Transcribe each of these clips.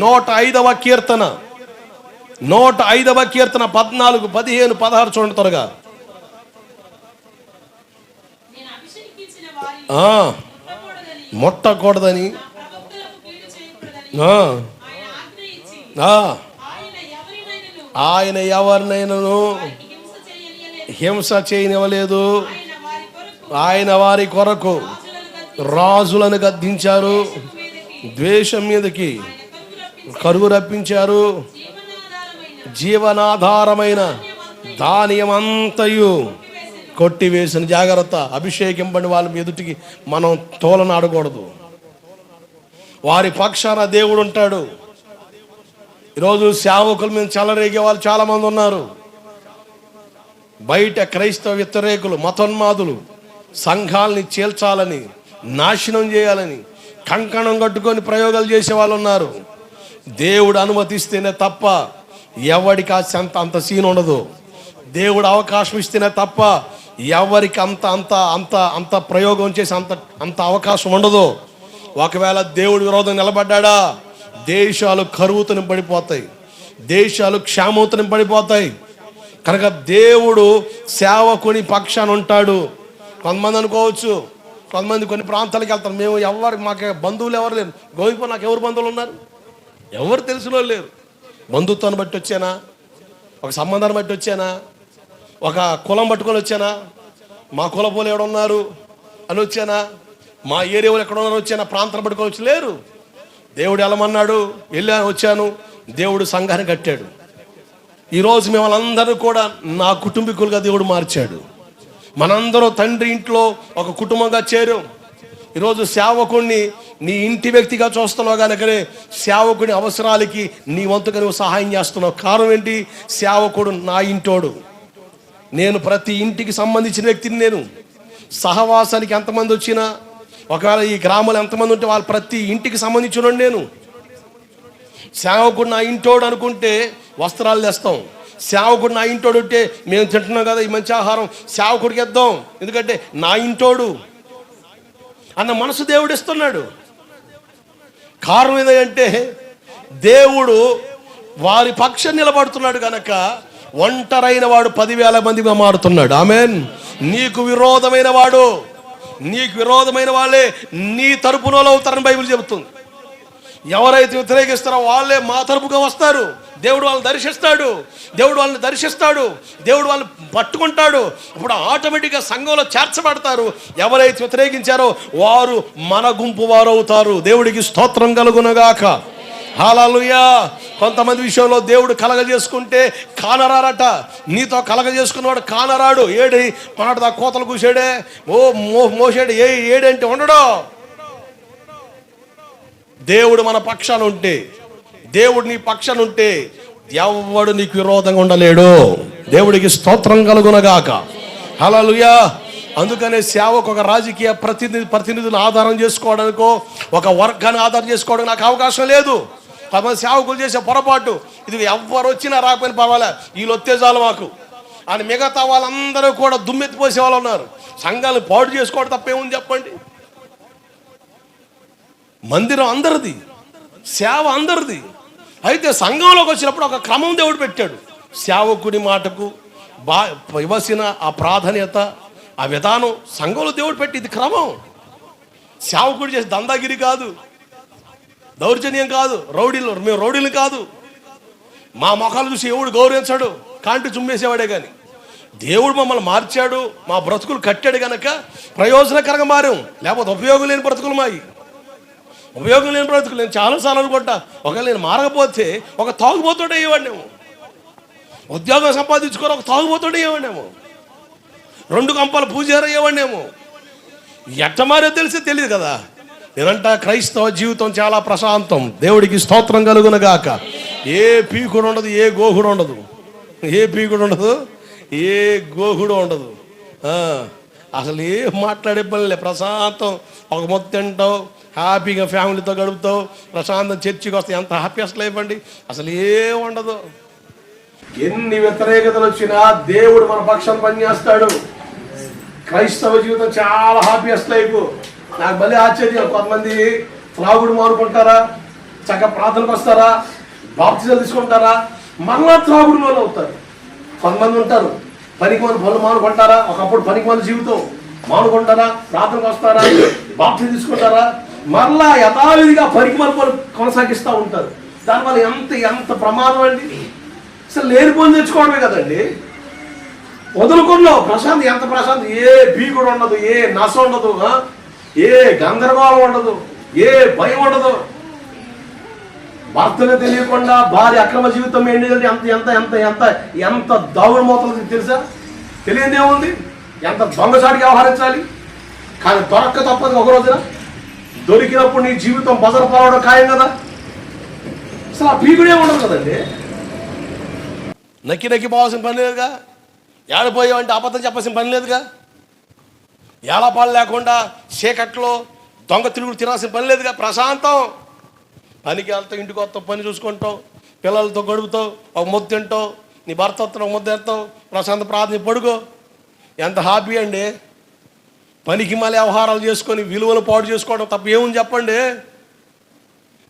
నూట ఐదవ కీర్తన. నూట ఐదవ కీర్తన పద్నాలుగు పదిహేను పదహారు చూడండి త్వరగా. ముట్టకూడదని. ఆయన ఎవరినైనాను? హింస చేయనివ్వలేదు. ఆయన వారి కొరకు రాజులను గద్దించారు. ద్వేషం మీదకి. కరువు రప్పించారు. జీవనాధారమైన ధాన్యమంతయు. వేసిన కొట్టివేసిన జాగ్రత్త అభిషేకింపని వాళ్ళ ఎదుటికి మనం తోలనాడకూడదు. వారి పక్షాన దేవుడు ఉంటాడు. ఈరోజు సేవకుల మీద చల్లరేగే వాళ్ళు చాలామంది ఉన్నారు. బయట క్రైస్తవ వ్యతిరేకులు మతోన్మాదులు సంఘాలని చేల్చాలని నాశనం చేయాలని కంకణం కట్టుకొని ప్రయోగాలు చేసే వాళ్ళు ఉన్నారు. దేవుడు అనుమతిస్తేనే తప్ప ఎవరికి ఆ అంత అంత సీన్ ఉండదు. దేవుడు అవకాశం ఇస్తేనే తప్ప ఎవరికి అంత అంత అంత అంత ప్రయోగం చేసి అంత అంత అవకాశం ఉండదు. ఒకవేళ దేవుడు విరోధం నిలబడ్డా దేశాలు కరువుతో పడిపోతాయి. దేశాలు క్షామవుతో పడిపోతాయి. కనుక దేవుడు సేవకుని పక్షాన ఉంటాడు. కొంతమంది అనుకోవచ్చు కొంతమంది కొన్ని ప్రాంతాలకు వెళ్తారు. మేము ఎవరు మాకు బంధువులు ఎవరు లేరు. గోవిపో నాకు ఎవరు బంధువులు ఉన్నారు? ఎవరు తెలిసిన వాళ్ళు లేరు. బంధుత్వాన్ని బట్టి వచ్చానా? ఒక సంబంధాన్ని బట్టి వచ్చానా? ఒక కులం పట్టుకొని వచ్చానా? మా కులపోలు ఎవడున్నారు అని వచ్చానా? మా ఏరియాలో ఎక్కడ ఉన్నారో? వచ్చానా? ప్రాంతం పట్టుకొని వచ్చి లేరు. దేవుడు వెళ్ళమన్నాడు వెళ్ళా వచ్చాను. దేవుడు సంఘాన్ని కట్టాడు. ఈరోజు మిమ్మల్ని అందరూ కూడా నా కుటుంబీకులుగా దేవుడు మార్చాడు. మనందరూ తండ్రి ఇంట్లో ఒక కుటుంబంగా చేరాం. ఈరోజు సేవకుడిని నీ ఇంటి వ్యక్తిగా చూస్తున్నావు కనుకనే సేవకుడి అవసరాలకి నీ వంతుగా నువ్వు సహాయం చేస్తున్నావు. కారణం ఏంటి? సేవకుడు నా ఇంటోడు. నేను ప్రతి ఇంటికి సంబంధించిన వ్యక్తిని నేను. సహవాసానికి ఎంతమంది వచ్చినా ఒకవేళ ఈ గ్రామంలో ఎంతమంది ఉంటే వాళ్ళు ప్రతి ఇంటికి సంబంధించిన నేను. సేవకుడు నా ఇంటోడు అనుకుంటే వస్త్రాలు తెస్తాం. సేవకుడు నా ఇంటోడు ఉంటే మేము తింటున్నాం కదా ఈ మంచి ఆహారం. సేవకుడికి ఇద్దాం. ఎందుకంటే నా ఇంటోడు. అన్న మనసు దేవుడు ఇస్తున్నాడు కారణం ఏదంటే దేవుడు వారి పక్షం నిలబడుతున్నాడు కనుక ఒంటరైన వాడు పదివేల మందిగా మారుతున్నాడు. ఆమెన్. నీకు విరోధమైన వాడు నీకు విరోధమైన వాళ్ళే నీ తరపున అవుతారని బైబిల్ చెబుతుంది. ఎవరైతే వ్యతిరేకిస్తారో వాళ్ళే మా తరపుగా వస్తారు. దేవుడు వాళ్ళని దర్శిస్తాడు. దేవుడు వాళ్ళని దర్శిస్తాడు. దేవుడు వాళ్ళని పట్టుకుంటాడు. అప్పుడు ఆటోమేటిక్గా సంఘంలో చేర్చబడతారు. ఎవరైతే వ్యతిరేకించారో వారు మన గుంపు వారు అవుతారు దేవుడికి స్తోత్రం కలుగునగాక. హాలలుయా కొంతమంది విషయంలో దేవుడు కలగజేసుకుంటే కానరారట. నీతో కలగజేసుకున్నవాడు కానరాడు. ఏడి? మాటదా కోతలు కూసాడే ఓ మో మోసాడు ఏ ఏడంటే ఉండడు. దేవుడు మన పక్షాన ఉంటే దేవుడు నీ పక్షనుంటే ఎవడు నీకు విరోధంగా ఉండలేడు. దేవుడికి స్తోత్రం కలుగునగాక. హలలుయా అందుకనే సేవకు ఒక రాజకీయ ప్రతినిధి ప్రతినిధులను ఆధారం చేసుకోవడానికో ఒక వర్గాన్ని ఆధారం చేసుకోవడానికి నాకు అవకాశం లేదు. కొంతమంది సేవకులు చేసే పొరపాటు. ఇది ఎవరు వచ్చినా రాకపోయినా పర్వాలే. వీళ్ళు వస్తే చాలు మాకు. అని మిగతా వాళ్ళందరూ కూడా దుమ్మెత్తిపోసే వాళ్ళు ఉన్నారు. సంఘాలు పాడు చేసుకోవడం తప్పేముంది చెప్పండి. మందిరం అందరిది. సేవ అందరిది. అయితే సంఘంలోకి వచ్చినప్పుడు ఒక క్రమం దేవుడు పెట్టాడు. సేవకుడి మాటకు బా ఇవ్వసిన ఆ ప్రాధాన్యత ఆ విధానం సంఘంలో దేవుడు పెట్టి ఇది క్రమం. సేవకుడు చేసే దందాగిరి కాదు. దౌర్జన్యం కాదు. రౌడీలు మేము రౌడీలు కాదు. మా మొఖాలు చూసి ఎవడు గౌరవించాడు? కాంటి చుమ్మేసేవాడే కానీ దేవుడు మమ్మల్ని మార్చాడు మా బ్రతుకులు కట్టాడు కనుక ప్రయోజనకరంగా మారాం. లేకపోతే ఉపయోగం లేని బ్రతుకులు మాయి. ఉపయోగం లేని బ్రతుకు నేను చాలాసార్లు అనుకుంటా. ఒకవేళ నేను మారకపోతే ఒక తాగుబోతుండే ఇవ్వండేమో ఉద్యోగం సంపాదించుకొని ఒక తాగుబోతుండే ఇవ్వండేమో రెండు కంపాల పూజారు ఇవ్వండేమో ఎట్ట మారో తెలిసి తెలియదు కదా. నేనంటా క్రైస్తవ జీవితం చాలా ప్రశాంతం. దేవుడికి స్తోత్రం కలుగునగాక ఏ పీకుడు ఉండదు ఏ గోహుడు ఉండదు. ఏ పీకుడు ఉండదు ఏ గోహుడు ఉండదు. అసలు ఏం మాట్లాడే పనిలే ప్రశాంతం. ఒక మొత్తం తింటావు హ్యాపీగా ఫ్యామిలీతో గడుపుతావు ప్రశాంతం చర్చికి వస్తే ఎంత హ్యాపీయెస్ట్ లైఫ్ అండి. అసలు ఏం ఉండదు. ఎన్ని వ్యతిరేకతలు వచ్చినా దేవుడు మన పక్షం పనిచేస్తాడు. క్రైస్తవ జీవితం చాలా హ్యాపీయెస్ట్ లైఫ్. నాకు మళ్ళీ ఆశ్చర్యం. కొంతమంది త్రాగుడు మానుకుంటారా? చక్కగా ప్రార్థనకు వస్తారా? బాప్తిజాలు తీసుకుంటారా? మళ్ళా త్రాగుడు వాళ్ళు అవుతారు. కొంతమంది ఉంటారు పనికి మంది పనులు మానుకుంటారా? ఒకప్పుడు పనికి మంది జీవితం మానుకుంటారా? ప్రార్థనకు వస్తారా? బాప్తి తీసుకుంటారా? మరలా యథావిధిగా పనికి కొనసాగిస్తూ ఉంటారు. దానివల్ల ఎంత ఎంత ప్రమాదం అండి? అసలు లేని పని తెచ్చుకోవడమే కదండి. వదులుకున్నావు ప్రశాంత్ ఎంత ప్రశాంత్? ఏ బీగుడు ఉండదు ఏ నస ఉండదు ఏ గందరగోళం ఉండదు ఏ భయం ఉండదు. భర్తను తెలియకుండా భార్య అక్రమ జీవితం ఏంటి ఎంత ఎంత ఎంత ఎంత ఎంత దావుడు మోతలు తెలుసా? తెలియదేముంది? ఎంత దొంగసాటికి వ్యవహరించాలి? కానీ దొరక్క తప్పదు ఒక రోజున. దొరికినప్పుడు నీ జీవితం బజర పోవడం ఖాయం కదా? అసలు ఆ పీకుడే ఉండదు కదండి. నక్కి నక్కి పోవాల్సిన పని లేదుగా? ఏడపోయావంటే అబద్ధం చెప్పాల్సిన పని లేదుగా? ఏలపాలు లేకుండా చీకట్లో దొంగ తిరుగుడు తినాల్సిన పని లేదుగా? ప్రశాంతం. పనికి వెళ్తావు ఇంటికి వస్తావు పని చూసుకుంటాం పిల్లలతో గడుపుతావు ఒక ముద్ద తింటావు నీ భర్త వస్తున్న ఒక ముద్ద తింటావు ప్రశాంత ప్రార్థన పడుకో. ఎంత హ్యాపీ అండి. పనికి మళ్ళీ వ్యవహారాలు చేసుకొని విలువలు పాడు చేసుకోవడం తప్ప ఏముంది చెప్పండి?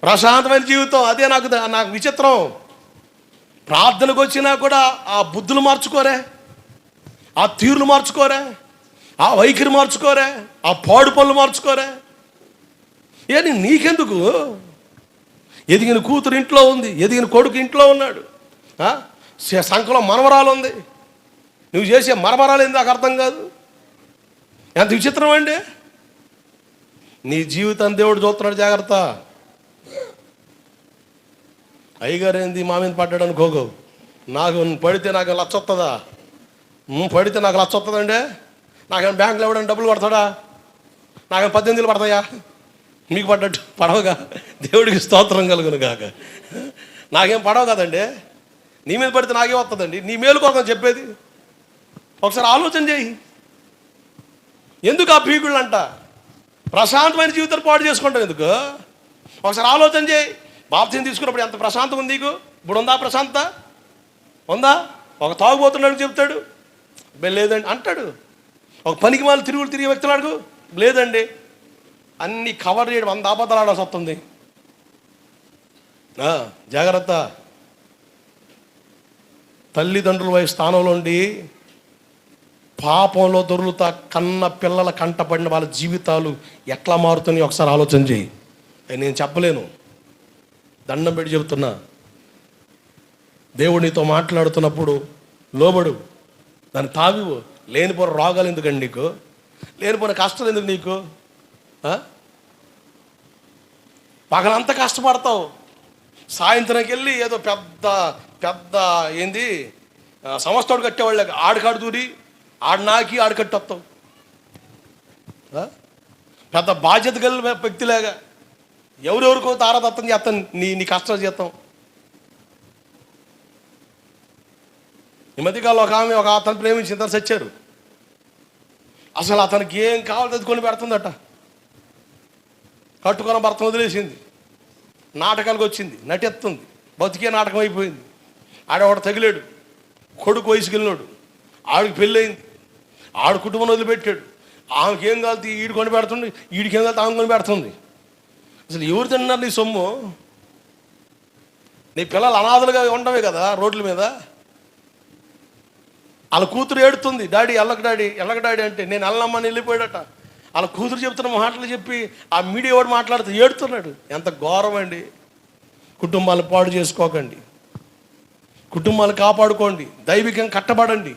ప్రశాంతమైన జీవితం అదే నాకు నాకు విచిత్రం. ప్రార్థనకు వచ్చినా కూడా ఆ బుద్ధులు మార్చుకోరే ఆ తీరులు మార్చుకోరే ఆ వైఖరి మార్చుకోరే ఆ పాడు పనులు మార్చుకోరే. ఏంటి నీకెందుకు? ఎదిగిన కూతురు ఇంట్లో ఉంది ఎదిగిన కొడుకు ఇంట్లో ఉన్నాడు. సంకలం సంఖలో మనవరాలు ఉంది. నువ్వు చేసే మరమరాలు ఏంది నాకు అర్థం కాదు? ఎంత విచిత్రం అండి? నీ జీవితాన్ని దేవుడు చూస్తున్నాడు జాగ్రత్త. అయ్యగారు ఏంది మా మీద పడ్డాడు అనుకోకు నాకు పడితే నాకు లచ్చ వస్తుందా పడితే నాకు లచ్చ వస్తుందండి నాకేం బ్యాంకులో ఇవ్వడానికి డబ్బులు పడతాడా? నాకేం పద్దెనిమిదిలు పడతాయా? మీకు పడ్డట్టు పడవగా. దేవుడికి స్తోత్రం కలుగును కాక నాకేం పడవ కదండి. నీ మీద పడితే నాకేం వస్తుందండి నీ మేలు కోసం చెప్పేది. ఒకసారి ఆలోచన చేయి. ఎందుకు ఆ భీకుళ్ళు అంట ప్రశాంతమైన జీవితాన్ని పాడు చేసుకుంటాం ఎందుకు? ఒకసారి ఆలోచన చేయి. బాప్తిని తీసుకున్నప్పుడు ఎంత ప్రశాంతం ఉంది నీకు? ఇప్పుడు ఉందా ప్రశాంత ఉందా? ఒక తాగుబోతున్నాడు చెప్తాడు. లేదండి. అంటాడు. ఒక పనికి మాలు తిరుగులు తిరిగే వ్యక్తులు అడుగు. లేదండి. అన్ని కవర్ చేయడం వంద అబద్ధాలు ఆడాల్సి వస్తుంది. జాగ్రత్త. తల్లిదండ్రుల వయసు స్థానంలో ఉండి పాపంలో దొరులుతా కన్న పిల్లల కంటపడిన వాళ్ళ జీవితాలు ఎట్లా మారుతున్నాయి ఒకసారి ఆలోచన చేయి. నేను చెప్పలేను. దండం పెట్టి చెబుతున్నా. దేవుడు నీతో మాట్లాడుతున్నప్పుడు లోబడు. దాన్ని తావివు. లేనిపోయిన రోగాలు ఎందుకండి నీకు? లేనిపోయిన కష్టాలు ఎందుకు నీకు? ఆ? పగలంతా కష్టపడతావు. సాయంత్రంకి వెళ్ళి ఏదో పెద్ద పెద్ద ఏంది? ఆ, సంస్థోడు కట్టేవాళ్ళకి ఆడికాడు దూరి ఆడు నాకి ఆడు పెద్ద బాధ్యత కలిగిన వ్యక్తిలాగా ఎవరెవరికో తారదత్తం చేస్తాను నీ నీ కష్టం చేస్తాం. ఈ మధ్యకాలంలో ఒక ఆమె ఒక అతను ప్రేమించి ఇద్దరు చచ్చారు. అసలు అతనికి ఏం కావాలో అది కొని పెడుతుందట. కట్టుకున్న భర్త వదిలేసింది. నాటకాలకు వచ్చింది నటెత్తుంది బతికే నాటకం అయిపోయింది. ఆడవాడు తగిలాడు కొడుకు వయసుకెళ్ళినాడు. ఆవిడకి పెళ్ళయింది. ఆడు కుటుంబం వదిలిపెట్టాడు. ఆమెకి ఏం ఈడు కొని పెడుతుంది ఈడికి ఏం ఆమె కొని పెడుతుంది. అసలు ఎవరు తిన్నారు నీ సొమ్ము? నీ పిల్లలు అనాథలుగా ఉండవే కదా రోడ్ల మీద? వాళ్ళ కూతురు ఏడుతుంది డాడీ ఎల్లక డాడీ ఎల్లక డాడీ అంటే నేను వెళ్ళమ్మని వెళ్ళిపోయాడట. వాళ్ళ కూతురు చెప్తున్న మాటలు చెప్పి ఆ మీడియా వాడు మాట్లాడుతూ ఏడుతున్నాడు. ఎంత ఘోరం అండి. కుటుంబాలు పాడు చేసుకోకండి. కుటుంబాలు కాపాడుకోండి. దైవికంగా కట్టబడండి.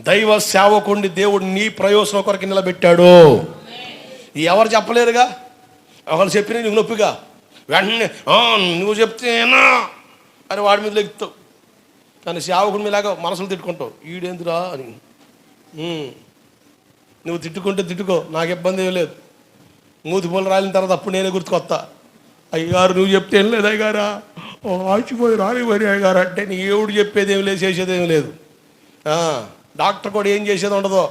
దైవ సేవకుండి దేవుడు నీ ప్రయోజనం కొరకు నిలబెట్టాడు. ఎవరు చెప్పలేరుగా? ఒకరు చెప్పిన నీకు నొప్పిగా? వెంటనే నువ్వు చెప్తేనా? అని వాడి మీద లెగుతావు. కానీ సేవకుడి మీలాగా మనసులు తిట్టుకుంటావు. ఈడేందురా? అని. నువ్వు తిట్టుకుంటే తిట్టుకో నాకు ఇబ్బంది ఏం లేదు. మూతి పూలు రాలిన తర్వాత అప్పుడు నేనే గుర్తుకొస్తా. అయ్యగారు నువ్వు చెప్తే ఏం లేదు అయ్యగారా? ఆచిపోయి ఆచిపోయి మరి అయ్యగారు అంటే నీ ఏడు చెప్పేదేం లేదు చేసేదేం లేదు. డాక్టర్ కూడా ఏం చేసేది ఉండదు.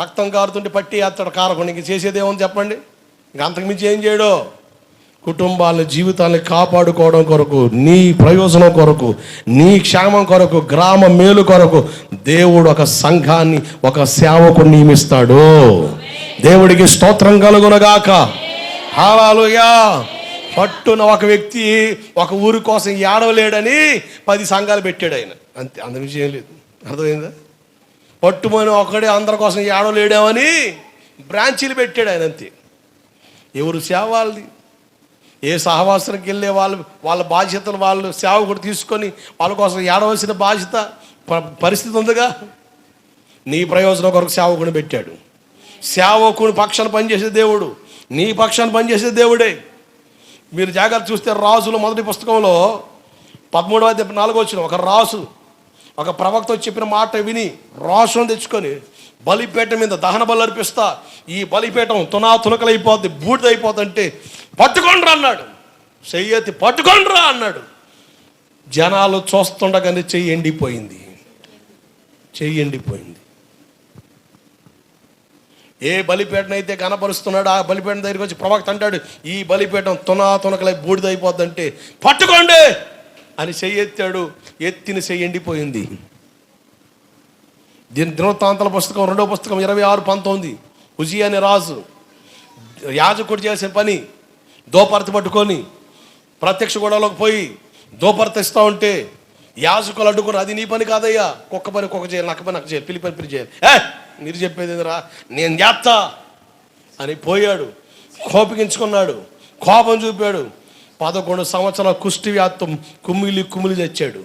రక్తం కారుతుంటే పట్టి అతడు కారకుండా ఇంక చేసేది ఏమని చెప్పండి? ఇంక అంతకుమించి ఏం చేయడు. కుటుంబాల జీవితాన్ని కాపాడుకోవడం కొరకు నీ ప్రయోజనం కొరకు నీ క్షేమం కొరకు గ్రామ మేలు కొరకు దేవుడు ఒక సంఘాన్ని ఒక సేవకు నియమిస్తాడు. దేవుడికి స్తోత్రం కలుగునగాక. హాలాలుయా పట్టున ఒక వ్యక్తి ఒక ఊరి కోసం ఏడవలేడని పది సంఘాలు పెట్టాడు ఆయన. అంతే అంత విషయం లేదు. అర్థమైందా? పట్టుమని ఒక్కడే అందరి కోసం ఏడవలేడామని బ్రాంచీలు పెట్టాడు ఆయన అంతే. ఎవరు సేవ వాళ్ళది ఏ సహవాసానికి వెళ్ళే వాళ్ళు వాళ్ళ బాధ్యతలు వాళ్ళు సేవకుడు తీసుకొని వాళ్ళ కోసం ఏడవలసిన బాధ్యత పరిస్థితి ఉందిగా? నీ ప్రయోజనం కొరకు సేవకుని పెట్టాడు. సేవకుని పక్షాన పనిచేసే దేవుడు. నీ పక్షాన పనిచేసే దేవుడే. మీరు జాగ్రత్త చూస్తే రాజులు మొదటి పుస్తకంలో పదమూడవ నాలుగో వచ్చిన ఒక రాజు ఒక ప్రవక్త చెప్పిన మాట విని రోషం తెచ్చుకొని బలిపేట మీద దహన బలి అర్పిస్తా. ఈ బలిపీఠం తునా తునకలైపోద్ది బూడిదైపోతుంటే పట్టుకొండ్రా అన్నాడు. చెయ్యతి పట్టుకొండ్రా అన్నాడు. జనాలు చూస్తుండగానే చెయ్యి ఎండిపోయింది. చెయ్యి ఎండిపోయింది. ఏ బలిపీఠనైతే కనపరుస్తున్నాడు ఆ బలిపేట దగ్గరికి వచ్చి ప్రవక్త అంటాడు ఈ బలిపేటం తునా తునకలై బూడిదైపోద్దంటే పట్టుకోండి. అని చెయ్యెత్తాడు ఎత్తిన చెయ్యండిపోయింది దీని దినవృత్తాంతాల పుస్తకం రెండో పుస్తకం ఇరవై ఆరు పంతొమ్మిది. ఉజి అనే రాజు యాజకుడు చేసిన పని దోపరత పట్టుకొని ప్రత్యక్ష గొడవలోకి పోయి దోపరత ఇస్తూ ఉంటే యాజకులు అడ్డుకుని అది నీ పని కాదయ్యా. కుక్క పని కుక్క చేయాలి నక్క పని నక్క చేయాలి పిల్లి పని పిల్లి చేయాలి. ఏ మీరు చెప్పేది ఏందిరా? నేను చేస్తా అని పోయాడు. కోపగించుకున్నాడు కోపం చూపాడు. పదకొండు సంవత్సరాల కుష్టి వ్యాప్తం కుమ్మిలి కుమిలి తెచ్చాడు.